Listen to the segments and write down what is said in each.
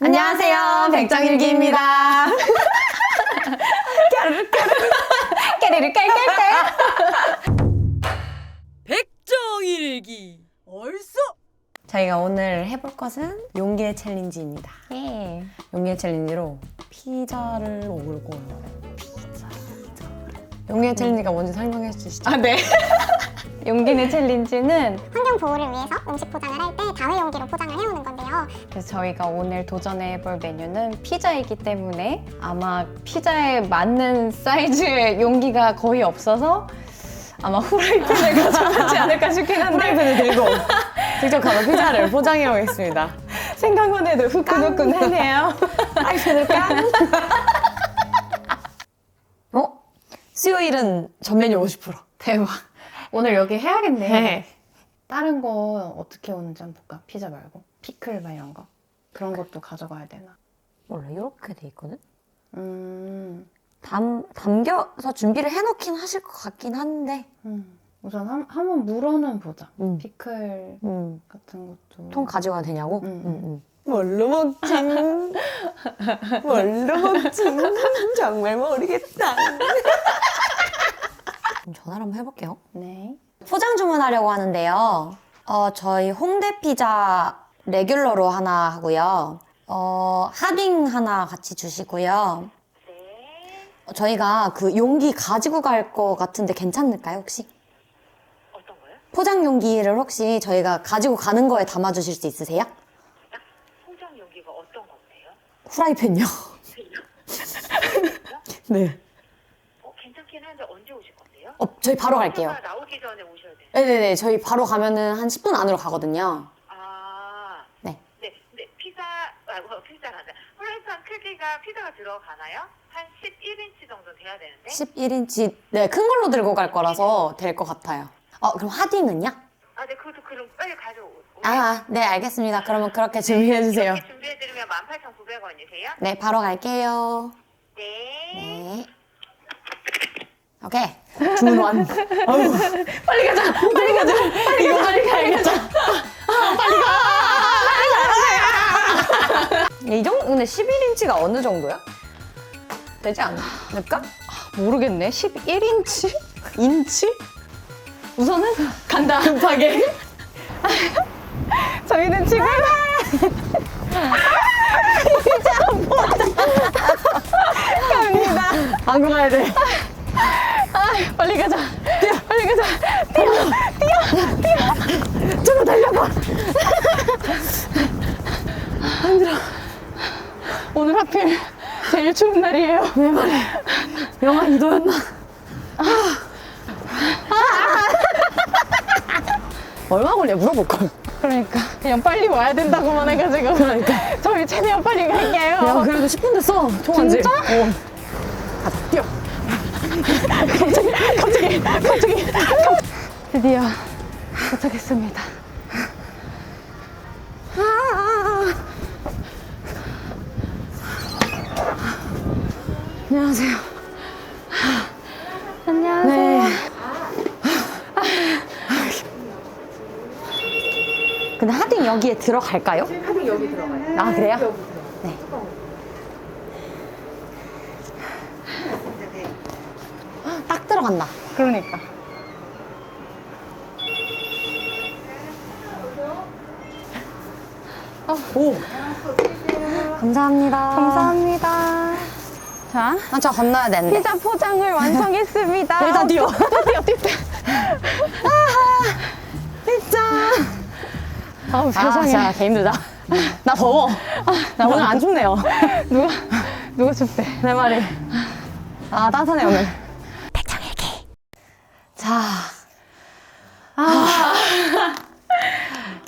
안녕하세요, 백정일기입니다. 까르르 까르르 까르르 깔깔깔. 백정일기 얼쑤 저희가 오늘 해볼 것은 용기의 챌린지입니다. 예. 용기의 챌린지로 피자를 거예요. 용기의 챌린지가 뭔지 설명해 주시죠. 아 네. 용기내 챌린지는 환경 보호를 위해서 음식 포장을 할 때 다회 용기로 포장을 해오는 건데요. 그래서 저희가 오늘 도전해 볼 메뉴는 피자이기 때문에 아마 피자에 맞는 사이즈의 용기가 거의 없어서 아마 후라이팬을 가져가지 않을까 싶긴 한데 프라이팬을 들고 직접 가서 피자를 포장해 오겠습니다. 생각만 해도 후끈후끈하네요. 프라이팬을 깡. 어? 수요일은 전 메뉴 50%. 대박. 오늘 여기 해야겠네. 네. 다른 거 어떻게 오는지 한번 볼까? 피자 말고. 피클 막 이런 거. 그런 것도 가져가야 되나? 원래 이렇게 돼 있거든? 음. 담, 담겨서 준비를 해놓긴 하실 것 같긴 한데. 음. 우선 한, 한번 물어는 보자. 음. 피클 음. 같은 것도. 통 가져가도 되냐고? 음. 음. 뭘로 먹지? 뭘로 먹지? 정말 모르겠다. 그럼 전화를 한번 해볼게요. 네. 포장 주문하려고 하는데요. 어, 저희 홍대 피자 레귤러로 하나 하고요. 어, 하딩 하나 같이 주시고요. 어, 저희가 그 용기 가지고 갈 거 같은데 괜찮을까요, 혹시? 어떤 거요? 포장 용기를 혹시 저희가 가지고 가는 거에 담아 주실 수 있으세요? 포장 용기가 어떤 건데요? 후라이팬요. 네. 어, 괜찮긴 한데 언제 오실 건데요? 어, 저희 바로 갈게요. 피자가 나오기 전에 오셔야 돼요. 네네네. 저희 바로 가면은 한 10분 안으로 가거든요. 아, 네. 네, 네 피자, 아, 뭐, 피자란다. 프라이팬 크기가 피자가 들어가나요? 한 11인치 정도 돼야 되는데. 11인치, 네, 큰 걸로 들고 갈 거라서 될 것 같아요. 어, 그럼 하딩은요? 아, 네, 그것도 그럼 빨리 가져오. 아, 네, 알겠습니다. 그러면 그렇게 준비해주세요. 이렇게 준비해드리면 18,900원이세요? 네, 바로 갈게요. 네. 네. 오케이. 주문 완. 아유, 빨리 가자! 빨리 가자! 빨리 이거 빨리 가야겠다. 이 정도, 근데 11인치가 어느 정도야? 되지 않을까? 모르겠네. 11인치? 인치? 우선은 간다. 급하게. 저희는 지금 안 가야 돼. 빨리 가자. 빨리 가자. 저거 달려봐. 오늘 하필 제일 추운 날이에요. 영하 2도였나? 얼마 걸려 물어볼걸. 그러니까 그냥 빨리 와야 된다고만 해가지고 그러니까. 저희 최대한 빨리 갈게요. 야, 그래도 10분 됐어. 통화지. 진짜? 어. 가자, 뛰어. 갑자기 갑자기 드디어 도착했습니다. 안녕하세요. 안녕하세요. 네. 근데 하딩 여기에 들어갈까요? 하딩 여기 들어가요. 아, 그래요? 네. 딱 들어 간다. 그러니까 오. 감사합니다. 감사합니다. 자 아, 저 건너야 되는데. 피자 포장을 완성했습니다. 일단 뛰어. 뛰어 뛰어 뛰어. 피자. 아우 아, 세상에 진짜 개 힘들다. 나 더워. 나 오늘 안 춥네요. 누가 누가 춥대. 내 말이. 아, 따뜻하네, 오늘. 자. 아.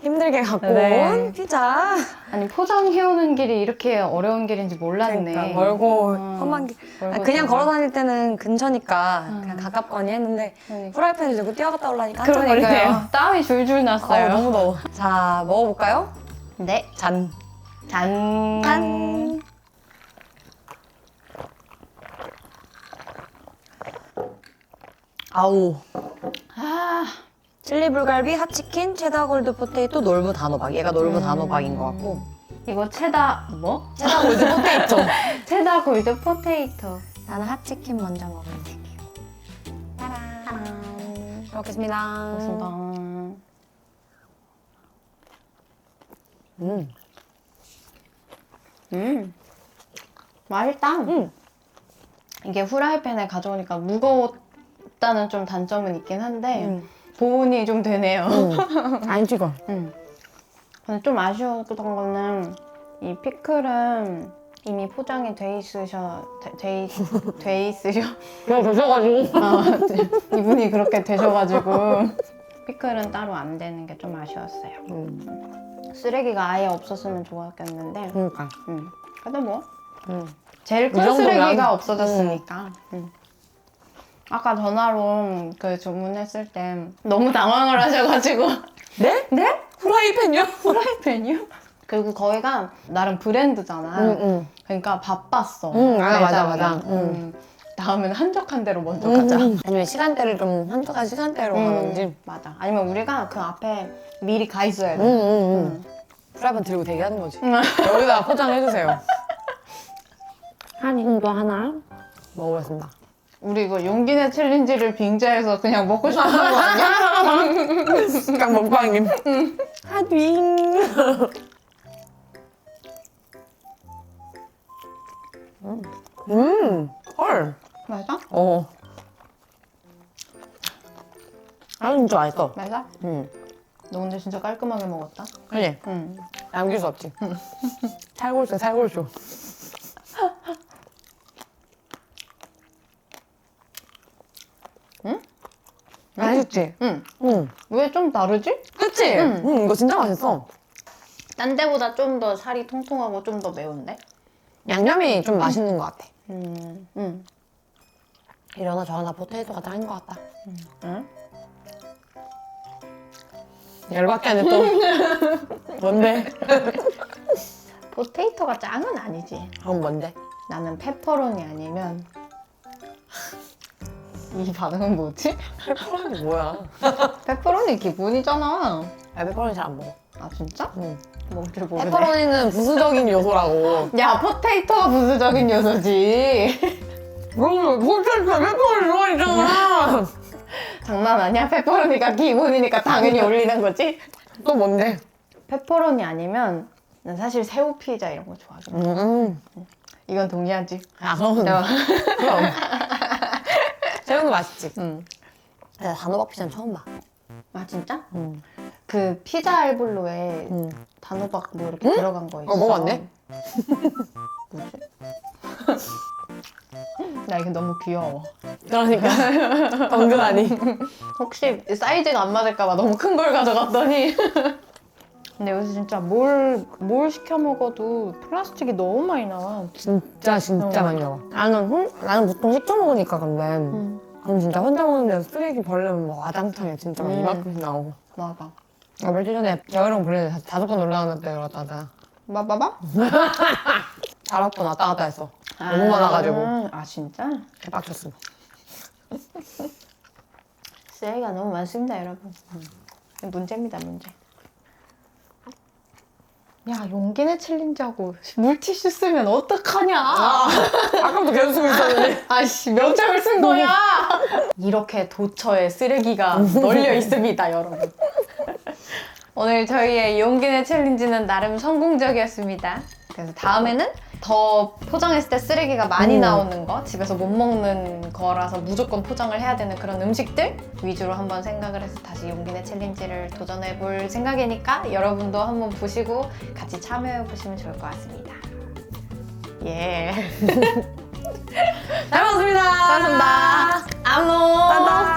힘들게 갖고 네. 온 피자. 아니 포장해오는 길이 이렇게 어려운 길인지 몰랐네. 그러니까 멀고 어, 험한 길. 멀고 그냥. 걸어 다닐 때는 근처니까 그냥 가깝거니 했는데 그러니까. 프라이팬을 들고 뛰어갔다 올라니까 한참 그러니까요. 걸리네요. 땀이 줄줄 어, 났어요. 너무 더워. 자, 먹어볼까요? 네. 잔. 짠. 짠. 아우. 아, 칠리 불갈비, 핫치킨, 체다 골드 포테이토, 놀부 단호박. 얘가 놀부 단호박인 것 같고. 이거 체다 뭐? 체다 골드 포테이토. 체다 골드 포테이토. 나는 핫치킨 먼저 먹을게. 짜란. 잘 먹겠습니다. 고맙습니다. 음. 음. 맛있다. 음. 이게 후라이팬에 가져오니까 무거 웠다는 좀 단점은 있긴 한데 음. 보온이 좀 되네요. 안 찍어. 음. 근데 좀 아쉬웠던 거는 이 피클은 이미 포장이 돼 있으셔 돼, 돼, 있- 돼 있으셔 그냥 드셔가지고. 어, 이분이 그렇게 되셔가지고 피클은 따로 안 되는 게 좀 아쉬웠어요. 음. 쓰레기가 아예 없었으면 좋았겠는데 그러니까. 음. 근데 뭐 음. 제일 이큰 정도면- 쓰레기가 없어졌으니까. 음. 아까 전화로 그 주문했을 때 너무 당황을 하셔가지고 네? 네? 후라이팬이요? 프라이팬이요? 그리고 거기가 나름 브랜드잖아. 응, 응. 그러니까 바빴어. 응, 아, 맞아. 맞아. 응. 음. 다음에는 한적한 데로 먼저 가자. 음. 아니면 시간대를 좀 한적한 시간대로 음, 가든지. 맞아. 아니면 우리가 그 앞에 미리 가 있어야 응, 돼. 응, 응. 음. 프라이팬 들고 대기하는 거지. 여기다 포장해주세요. 한인도 하나 먹어보겠습니다. 우리 이거 용기내 챌린지를 빙자해서 그냥 먹고 싶은 거 아니야? 딱 먹방임. 하딩. 음, 헐. 맞아? 어. 하딩 좀 맛있어. 맞아? 음, 너 근데 진짜 깔끔하게 먹었다. 그래. 응. 남길 수 없지. 살골쇼, 살골쇼. 맛있지? 응. 응. 왜 좀 다르지? 그치? 응. 응, 이거 진짜 맛있어. 딴 데보다 좀 더 살이 통통하고 좀 더 매운데? 양념이 좀 맛있는 것 같아. 음. 응. 이러나 저러나 포테이토가 짱인 것 같다. 응? 열받게 하네 또. 뭔데? 포테이토가 짱은 아니지. 그럼 뭔데? 나는 페퍼로니 아니면 이 반응은 뭐지? 페퍼로니 뭐야? 페퍼로니 기본이잖아. 아, 페퍼로니 잘 안 먹어. 아 진짜? 응. 먹을 줄 모르네. 페퍼로니는 부수적인 요소라고. 야 포테이토가 부수적인 요소지. 뭐, 포테이토 페퍼로니 좋아했잖아. 장난 아니야? 페퍼로니가 기본이니까 당연히 올리는 거지? 또 뭔데? 페퍼로니 아니면 난 사실 새우 피자 이런 거 좋아하거든. 음. 이건 동의하지? 아, 그럼. 어. 그럼. 새우도 맛있지. 응. 나 단호박 피자는 처음 봐. 아 진짜? 응. 그 피자 알볼로에 응. 단호박 뭐 이렇게 들어간 거 있어. 어, 먹어봤네? 뭐지? 나 이게 너무 귀여워. 그러니까. 덩그라니. 혹시 사이즈가 안 맞을까봐 너무 큰 걸 가져갔더니. 근데 여기서 진짜 뭘, 뭘 시켜 먹어도 플라스틱이 너무 많이 나와. 진짜, 진짜 어. 많이 나와. 나는, 혼, 나는 보통 시켜 먹으니까 근데. 응. 그럼 진짜 혼자 먹는데 쓰레기 버리면 뭐 아장창에 진짜 막 음. 이만큼씩 나오고. 맞아. 아, 며칠 전에 보내는 다- 다섯 번 올라갔는데 그러다가 봐봐봐. 다섯 번 왔다 갔다 했어. 너무 많아가지고. 아 진짜? 개빡쳤어. 쓰레기가 너무 많습니다 여러분. 문제입니다 문제. 야 용기내 챌린지하고 물티슈 쓰면 어떡하냐? 아까부터 계속 쓰고 있었는데. 아씨 몇 장을 쓴 거야? 이렇게 도처에 쓰레기가 널려 있습니다 여러분. 오늘 저희의 용기내 챌린지는 나름 성공적이었습니다. 그래서 다음에는 더 포장했을 때 쓰레기가 많이 음. 나오는 거, 집에서 못 먹는 거라서 무조건 포장을 해야 되는 그런 음식들 위주로 한번 생각을 해서 다시 용기내 챌린지를 도전해 볼 생각이니까 여러분도 한번 보시고 같이 참여해 보시면 좋을 것 같습니다. 예. 잘 먹었습니다. 고맙습니다. 안녕.